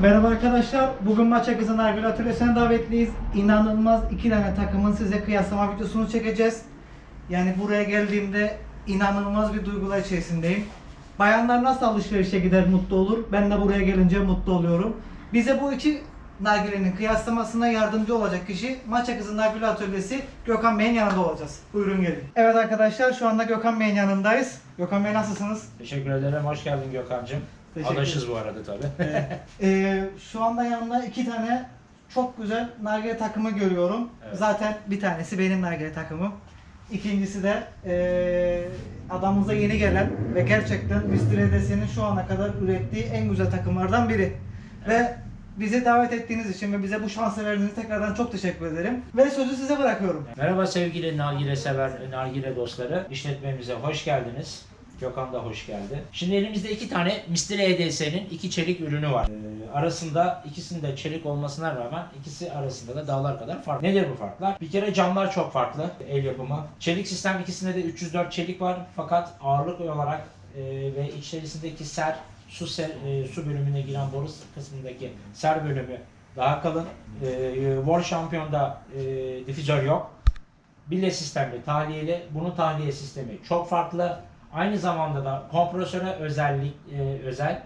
Merhaba arkadaşlar. Bugün maça kızın Nargül Atölyesi'ne davetliyiz. İnanılmaz iki tane takımın size kıyaslama videosunu çekeceğiz. Yani buraya geldiğimde inanılmaz bir duygular içerisindeyim. Bayanlar nasıl alışverişe gider mutlu olur. Ben de buraya gelince mutlu oluyorum. Bize bu iki nargilenin kıyaslamasına yardımcı olacak kişi Maça Kızı Nargile Atölyesi Gökhan Bey'in yanında olacağız. Buyurun gelin. Evet arkadaşlar şu anda Gökhan Bey'in yanındayız. Gökhan Bey nasılsınız? Teşekkür ederim. Hoş geldin Gökhan'cığım. Teşekkür Adaşız bu arada tabii. Ee, şu anda yanımda iki tane çok güzel nargile takımı görüyorum. Evet. Zaten bir tanesi benim nargile takımım. İkincisi de ee, adamımıza yeni gelen ve gerçekten Mr. EDS'nin şu ana kadar ürettiği en güzel takımlardan biri. Ve bizi davet ettiğiniz için ve bize bu şansı verdiğiniz için tekrardan çok teşekkür ederim. Ve sözü size bırakıyorum. Merhaba sevgili nargile sever, nargile dostları. İşletmemize hoş geldiniz. Gökhan da hoş geldi. Şimdi elimizde iki tane Mr. EDS'nin iki çelik ürünü var. Ee, arasında ikisinin de çelik olmasına rağmen ikisi arasında da dağlar kadar fark. Nedir bu farklar? Bir kere camlar çok farklı. El yapımı. Çelik sistem ikisinde de 304 çelik var. Fakat ağırlık olarak e, ve içerisindeki ser, su ser, e, su bölümüne giren boru kısmındaki ser bölümü daha kalın. E, War Champion'da e, difüzör yok. Bille sistemli, tahliyeli. Bunun tahliye sistemi çok farklı. Aynı zamanda da kompresöre özellik e, özel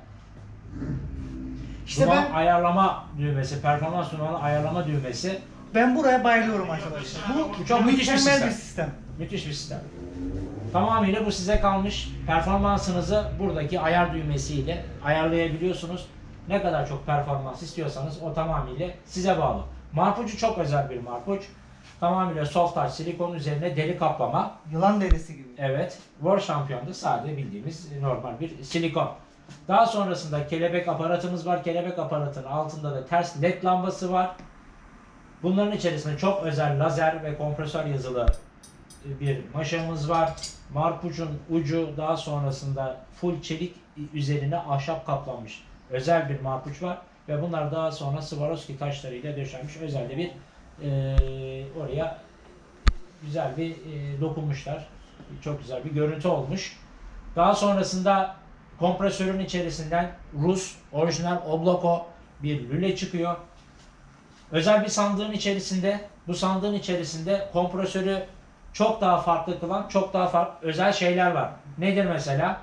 İşte ben ayarlama düğmesi, performans dumanı ayarlama düğmesi ben buraya bayılıyorum arkadaşlar. Bu Çok müthiş bir sistem. bir sistem. müthiş bir sistem. Tamamıyla bu size kalmış. Performansınızı buradaki ayar düğmesiyle ayarlayabiliyorsunuz. Ne kadar çok performans istiyorsanız o tamamıyla size bağlı. Marpucu çok özel bir marpuç. Tamamıyla soft touch silikon üzerine deri kaplama. Yılan derisi gibi. Evet, War Champion'da sade bildiğimiz normal bir silikon. Daha sonrasında kelebek aparatımız var. Kelebek aparatının altında da ters led lambası var. Bunların içerisinde çok özel lazer ve kompresör yazılı bir maşamız var. Marpucun ucu daha sonrasında full çelik üzerine ahşap kaplanmış özel bir marpuç var. Ve bunlar daha sonra Swarovski taşlarıyla döşenmiş özel bir eee, oraya güzel bir e, dokunmuşlar. Çok güzel bir görüntü olmuş. Daha sonrasında kompresörün içerisinden Rus orijinal Oblako bir lüle çıkıyor. Özel bir sandığın içerisinde bu sandığın içerisinde kompresörü çok daha farklı kılan çok daha farklı özel şeyler var. Nedir mesela?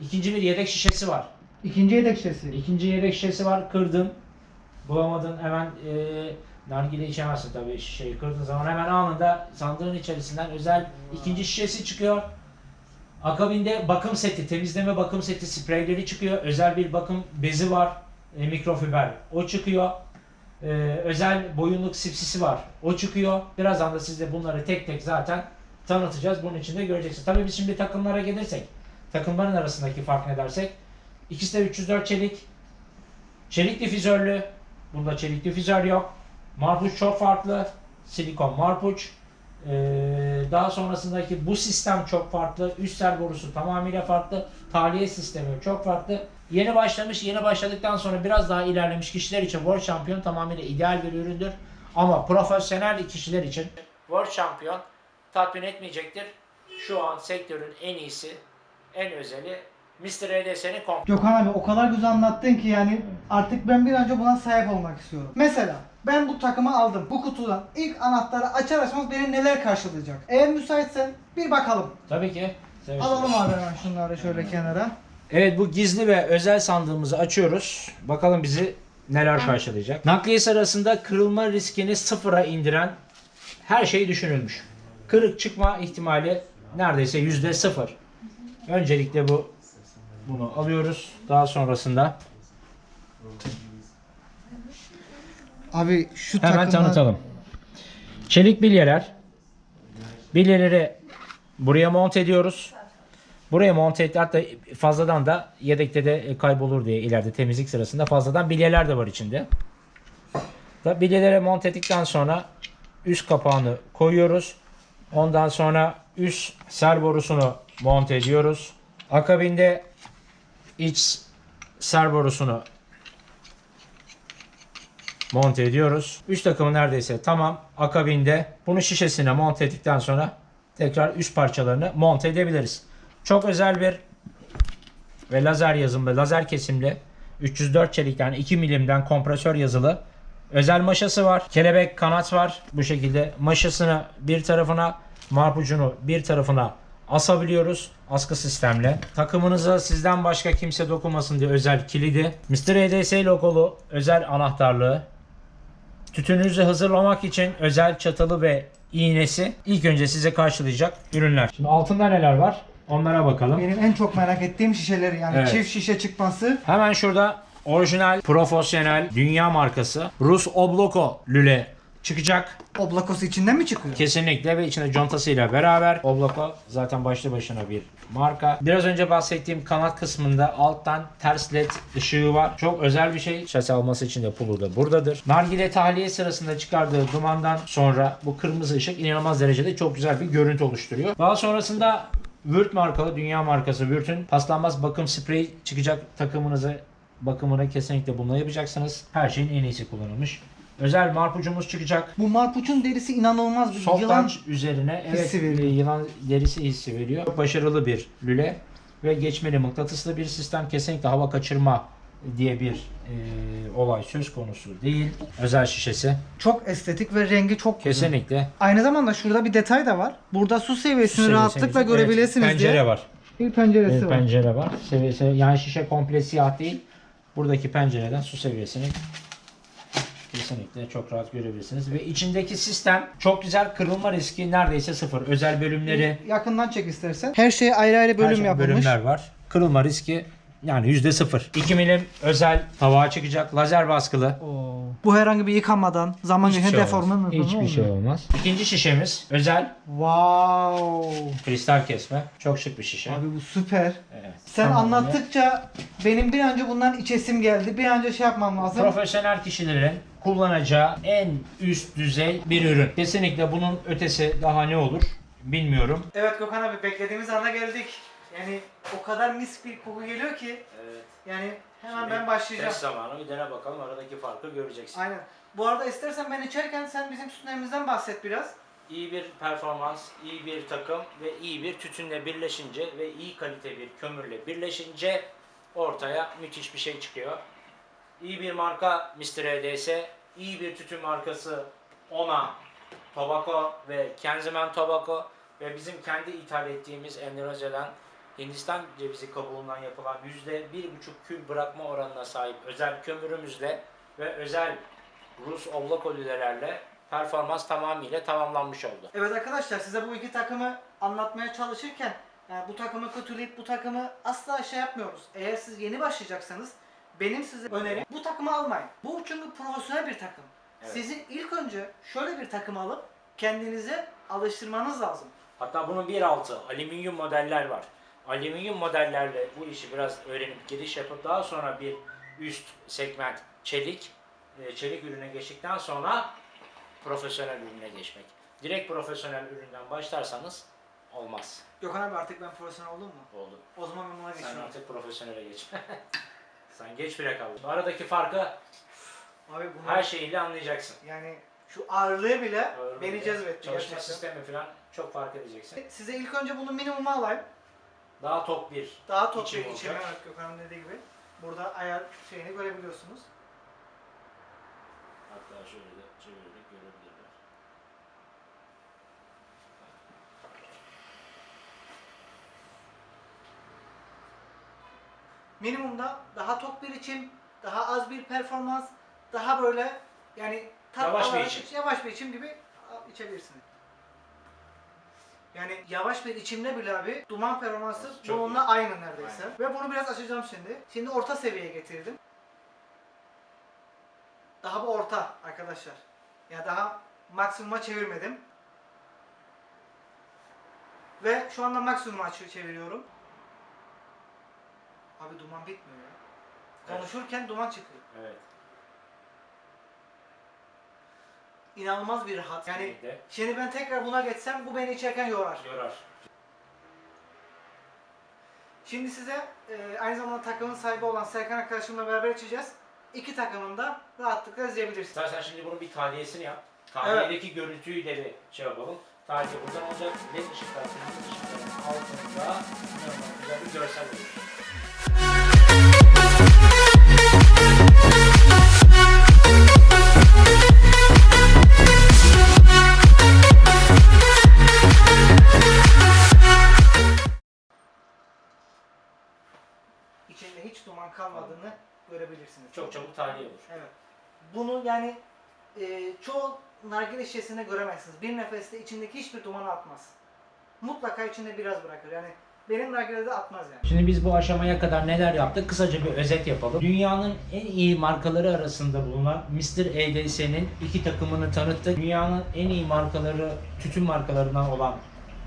İkinci bir yedek şişesi var. İkinci yedek şişesi. İkinci yedek şişesi var. Kırdın. Bulamadın. Hemen e, nargile içemezsin tabii şişeyi kırdığın zaman. Hemen anında sandığın içerisinden özel ikinci şişesi çıkıyor. Akabinde bakım seti, temizleme bakım seti spreyleri çıkıyor. Özel bir bakım bezi var. E, mikrofiber. O çıkıyor. E, özel boyunluk sipsisi var. O çıkıyor. Birazdan da size bunları tek tek zaten tanıtacağız. Bunun içinde göreceksiniz. Tabii biz şimdi takımlara gelirsek, takımların arasındaki fark ne dersek, İkisi de 304 çelik. Çelik difüzörlü. Bunda çelik difüzör yok. Marpuç çok farklı. Silikon marpuç. Ee, daha sonrasındaki bu sistem çok farklı. Üst ser borusu tamamıyla farklı. Tahliye sistemi çok farklı. Yeni başlamış, yeni başladıktan sonra biraz daha ilerlemiş kişiler için World Champion tamamıyla ideal bir üründür. Ama profesyonel kişiler için World Champion tatmin etmeyecektir. Şu an sektörün en iyisi, en özeli Mr. EDS'nin komp Gökhan abi o kadar güzel anlattın ki yani artık ben bir an önce buna sahip olmak istiyorum. Mesela ben bu takımı aldım. Bu kutudan ilk anahtarı açar açmaz beni neler karşılayacak? Eğer müsaitsen bir bakalım. Tabii ki. Seve Alalım abi hemen şunları şöyle kenara. Evet bu gizli ve özel sandığımızı açıyoruz. Bakalım bizi neler karşılayacak. Nakliye sırasında kırılma riskini sıfıra indiren her şey düşünülmüş. Kırık çıkma ihtimali neredeyse yüzde sıfır. Öncelikle bu bunu alıyoruz. Daha sonrasında Abi şu hemen takımlar... tanıtalım. Çelik bilyeler. Bilyeleri buraya monte ediyoruz. Buraya monte et hatta fazladan da yedekte de kaybolur diye ileride temizlik sırasında fazladan bilyeler de var içinde. Da bilyelere monte ettikten sonra üst kapağını koyuyoruz. Ondan sonra üst ser borusunu monte ediyoruz. Akabinde iç ser borusunu monte ediyoruz. Üst takımı neredeyse tamam. Akabinde bunu şişesine monte ettikten sonra tekrar üst parçalarını monte edebiliriz. Çok özel bir ve lazer yazımlı, lazer kesimli 304 çelikten 2 milimden kompresör yazılı. Özel maşası var. Kelebek kanat var. Bu şekilde maşasını bir tarafına, marpucunu bir tarafına asabiliyoruz askı sistemle. Takımınıza sizden başka kimse dokunmasın diye özel kilidi. Mr. EDS logolu özel anahtarlığı. Tütününüzü hazırlamak için özel çatalı ve iğnesi ilk önce size karşılayacak ürünler. Şimdi altında neler var? Onlara bakalım. Benim en çok merak ettiğim şişeleri yani Evet. çift şişe çıkması. Hemen şurada orijinal, profesyonel, dünya markası Rus Obloko lüle çıkacak. Oblakos içinden mi çıkıyor? Kesinlikle ve içinde contasıyla beraber Obloko zaten başlı başına bir marka. Biraz önce bahsettiğim kanat kısmında alttan ters led ışığı var. Çok özel bir şey. Şasi alması için de pulu da buradadır. Nargile tahliye sırasında çıkardığı dumandan sonra bu kırmızı ışık inanılmaz derecede çok güzel bir görüntü oluşturuyor. Daha sonrasında Würth markalı, dünya markası Würth'ün paslanmaz bakım spreyi çıkacak takımınızı bakımını kesinlikle bununla yapacaksınız. Her şeyin en iyisi kullanılmış. Özel marpucumuz çıkacak. Bu marpuçun derisi inanılmaz bir Soft yılan. touch üzerine evet hissi veriyor. e, yılan derisi hissi veriyor. Çok başarılı bir lüle ve geçmeli mıknatıslı bir sistem. Kesinlikle hava kaçırma diye bir e, olay söz konusu değil. Özel şişesi. Çok estetik ve rengi çok güzel. Kesinlikle. Aynı zamanda şurada bir detay da var. Burada su seviyesini Seviyesi- rahatlıkla evet, görebilirsiniz pencere diye. var. Bir penceresi Evet, var. pencere var. Seviyesi, yani şişe komple siyah değil. Buradaki pencereden su seviyesini kesinlikle çok rahat görebilirsiniz. Ve içindeki sistem çok güzel. Kırılma riski neredeyse sıfır. Özel bölümleri Yakından çek istersen. Her şeye ayrı ayrı Her bölüm şey yapılmış. bölümler var. Kırılma riski yani yüzde sıfır. 2 milim özel tavağa çıkacak. Lazer baskılı. Oo. Bu herhangi bir yıkamadan zaman Hiçbir geçen şey deforme olmaz. mi? Hiçbir şey olmaz. İkinci şişemiz özel Wow. kristal kesme. Çok şık bir şişe. Abi bu süper. Evet. Sen Tamamıyla anlattıkça benim bir önce bundan içesim geldi. Bir önce şey yapmam lazım. Profesyonel kişilerin kullanacağı en üst düzey bir ürün. Kesinlikle bunun ötesi daha ne olur bilmiyorum. Evet Gökhan abi beklediğimiz ana geldik. Yani o kadar mis bir koku geliyor ki Evet. yani hemen ben başlayacağım. zamanı bir dene bakalım aradaki farkı göreceksin. Aynen. Bu arada istersen ben içerken sen bizim sütlerimizden bahset biraz. İyi bir performans, iyi bir takım ve iyi bir tütünle birleşince ve iyi kalite bir kömürle birleşince ortaya müthiş bir şey çıkıyor. İyi bir marka Mr. EDS, iyi bir tütün markası Ona Tobacco ve Kenzimen Tobacco ve bizim kendi ithal ettiğimiz Endonezya'dan Hindistan cevizi kabuğundan yapılan %1,5 kül bırakma oranına sahip özel kömürümüzle ve özel Rus oblak olülerle performans tamamıyla tamamlanmış oldu. Evet arkadaşlar size bu iki takımı anlatmaya çalışırken yani bu takımı kötüleyip bu takımı asla şey yapmıyoruz. Eğer siz yeni başlayacaksanız benim size önerim bu takımı almayın. Bu çünkü profesyonel bir takım. Evet. Sizin ilk önce şöyle bir takım alıp kendinize alıştırmanız lazım. Hatta bunun 1.6 alüminyum modeller var. Alüminyum modellerle bu işi biraz öğrenip giriş yapıp daha sonra bir üst segment çelik, e, çelik ürüne geçtikten sonra profesyonel ürüne geçmek. Direkt profesyonel üründen başlarsanız olmaz. Gökhan abi artık ben profesyonel oldum mu? Oldu. O zaman ben buna Sen geçiyorum. artık profesyonele geç. Sen geç bile kaldın. Aradaki farkı Abi bunu her şeyiyle anlayacaksın. yani şu ağırlığı bile Ağırlığı beni cezbetti Çalışma gerçekten. sistemi falan çok fark edeceksin. Size ilk önce bunun minimumu alayım. Daha tok bir Daha top İçim bir içimi olacak. evet Gökhan'ın dediği gibi. Burada ayar şeyini görebiliyorsunuz. Hatta şöyle de çevirerek görebilirler. Minimumda daha tok bir içim, daha az bir performans, daha böyle yani tat Yavaş bir alarak içim. yavaş bir içim gibi içebilirsiniz. Yani yavaş bir içimde bile abi duman performansı Çok iyi. bununla aynı neredeyse. Aynen. Ve bunu biraz açacağım şimdi. Şimdi orta seviyeye getirdim. Daha bu orta arkadaşlar. Ya daha maksimuma çevirmedim. Ve şu anda maksimuma çe- çeviriyorum. Abi duman bitmiyor ya. Evet. Konuşurken duman çıkıyor. Evet. İnanılmaz bir rahat. Yani Kesinlikle. şimdi ben tekrar buna geçsem bu beni içerken yorar. Yorar. Şimdi size e, aynı zamanda takımın sahibi olan Serkan arkadaşımla beraber içeceğiz. İki takımın da rahatlıkla izleyebilirsiniz. İstersen şimdi bunun bir tahliyesini yap. Tahliyedeki görüntüyle bir şey yapalım. Tahliye buradan olacak. Led ışıklar, kırmızı ışıkların altında güzel bir görsel olur. Göremezsiniz. Çok çabuk tahliye olur. Evet. Bunu yani e, çoğu nargile şişesinde göremezsiniz. Bir nefeste içindeki hiçbir dumanı atmaz. Mutlaka içinde biraz bırakır. Yani benim nargilede atmaz yani. Şimdi biz bu aşamaya kadar neler yaptık? Kısaca bir özet yapalım. Dünyanın en iyi markaları arasında bulunan Mr. EDS'nin iki takımını tanıttık. Dünyanın en iyi markaları, tütün markalarından olan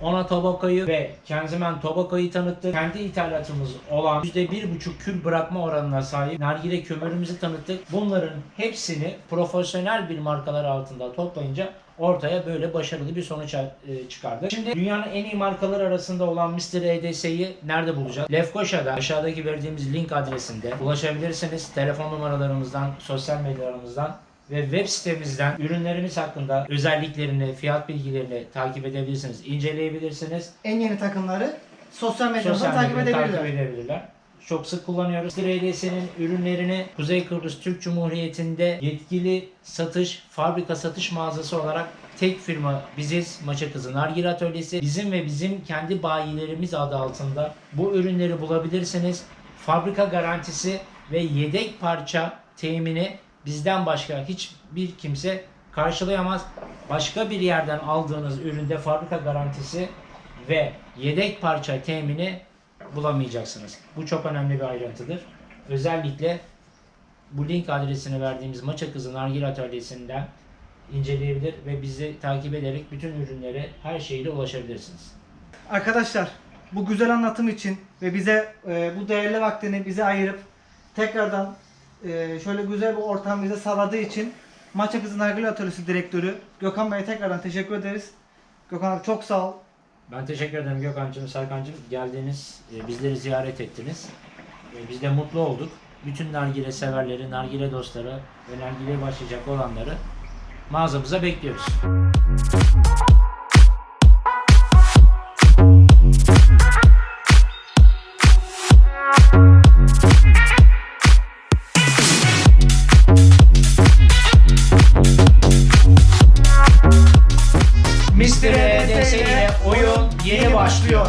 Ona Tobacco'yu ve Kenzimen Tobacco'yu tanıttık. Kendi ithalatımız olan %1,5 kül bırakma oranına sahip nargile kömürümüzü tanıttık. Bunların hepsini profesyonel bir markalar altında toplayınca ortaya böyle başarılı bir sonuç e, çıkardık. Şimdi dünyanın en iyi markalar arasında olan Mr. EDS'yi nerede bulacağız? Lefkoşa'da aşağıdaki verdiğimiz link adresinde ulaşabilirsiniz. Telefon numaralarımızdan, sosyal medyalarımızdan ve web sitemizden ürünlerimiz hakkında özelliklerini, fiyat bilgilerini takip edebilirsiniz, inceleyebilirsiniz. En yeni takımları sosyal medyadan Sosyal takip edebilirler. takip edebilirler. Çok sık kullanıyoruz. DRDS'nin ürünlerini Kuzey Kıbrıs Türk Cumhuriyeti'nde yetkili satış, fabrika satış mağazası olarak tek firma biziz. Maça Kızı Nargile Atölyesi. Bizim ve bizim kendi bayilerimiz adı altında bu ürünleri bulabilirsiniz. Fabrika garantisi ve yedek parça temini bizden başka hiçbir kimse karşılayamaz. Başka bir yerden aldığınız üründe fabrika garantisi ve yedek parça temini bulamayacaksınız. Bu çok önemli bir ayrıntıdır. Özellikle bu link adresini verdiğimiz Maça Kızı Nargile Atölyesi'nden inceleyebilir ve bizi takip ederek bütün ürünlere her şeyle ulaşabilirsiniz. Arkadaşlar bu güzel anlatım için ve bize e, bu değerli vaktini bize ayırıp tekrardan e, şöyle güzel bir ortam bize sağladığı için Maça Kızı Nargile Atölyesi Direktörü Gökhan Bey'e tekrardan teşekkür ederiz. Gökhan abi çok sağ ol. Ben teşekkür ederim Gökhan'cığım, Serkan'cığım. Geldiniz, e, bizleri ziyaret ettiniz. E, Biz de mutlu olduk. Bütün nargile severleri, nargile dostları ve nargileye başlayacak olanları mağazamıza bekliyoruz. Oyun yeni başlıyor.